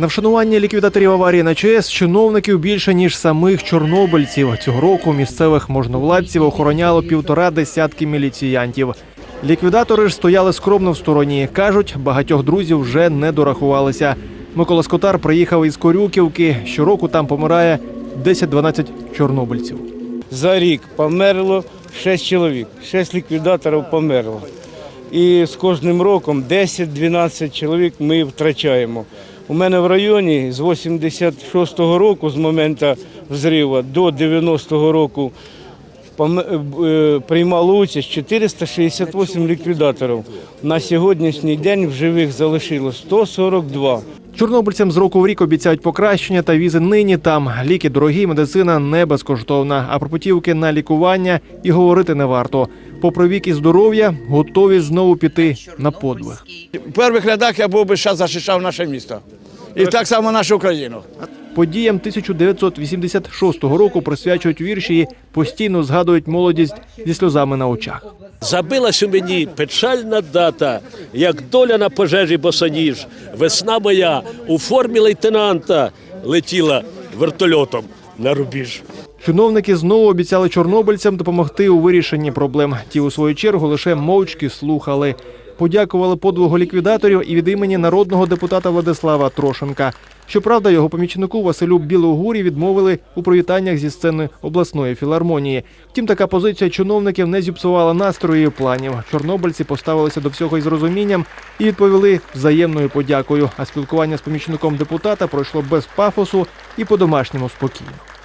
На вшанування ліквідаторів аварії на ЧАЕС чиновників більше ніж самих чорнобильців. Цього року місцевих можновладців охороняло півтора десятки міліціянтів. Ліквідатори ж стояли скромно в стороні. кажуть, багатьох друзів вже не дорахувалися. Микола Скотар приїхав із Корюківки. Щороку там помирає 10-12 чорнобильців. За рік померло 6 чоловік, 6 ліквідаторів померло. І з кожним роком 10-12 чоловік ми втрачаємо. У мене в районі з 86-го року, з моменту взриву до 90-го року е, приймало участь 468 ліквідаторів. На сьогоднішній день в живих залишилось 142. Чорнобильцям з року в рік обіцяють покращення та візи нині там. Ліки дорогі, медицина не безкоштовна. А про путівки на лікування і говорити не варто. Попри вік і здоров'я, готові знову піти на подвиг. В перших рядах я був би зараз захищав наше місто. І так само нашу країну. Подіям 1986 року присвячують вірші і постійно згадують молодість зі сльозами на очах. Забилась у мені печальна дата, як доля на пожежі босоніж. Весна моя у формі лейтенанта летіла вертольотом на рубіж. Чиновники знову обіцяли чорнобильцям допомогти у вирішенні проблем. Ті, у свою чергу, лише мовчки слухали. Подякували подвигу ліквідаторів і від імені народного депутата Владислава Трошенка. Щоправда, його помічнику Василю Білогурі відмовили у привітаннях зі сцени обласної філармонії. Втім, така позиція чиновників не зіпсувала настрої планів. Чорнобильці поставилися до всього із розумінням і відповіли взаємною подякою. А спілкування з помічником депутата пройшло без пафосу і по-домашньому спокійно.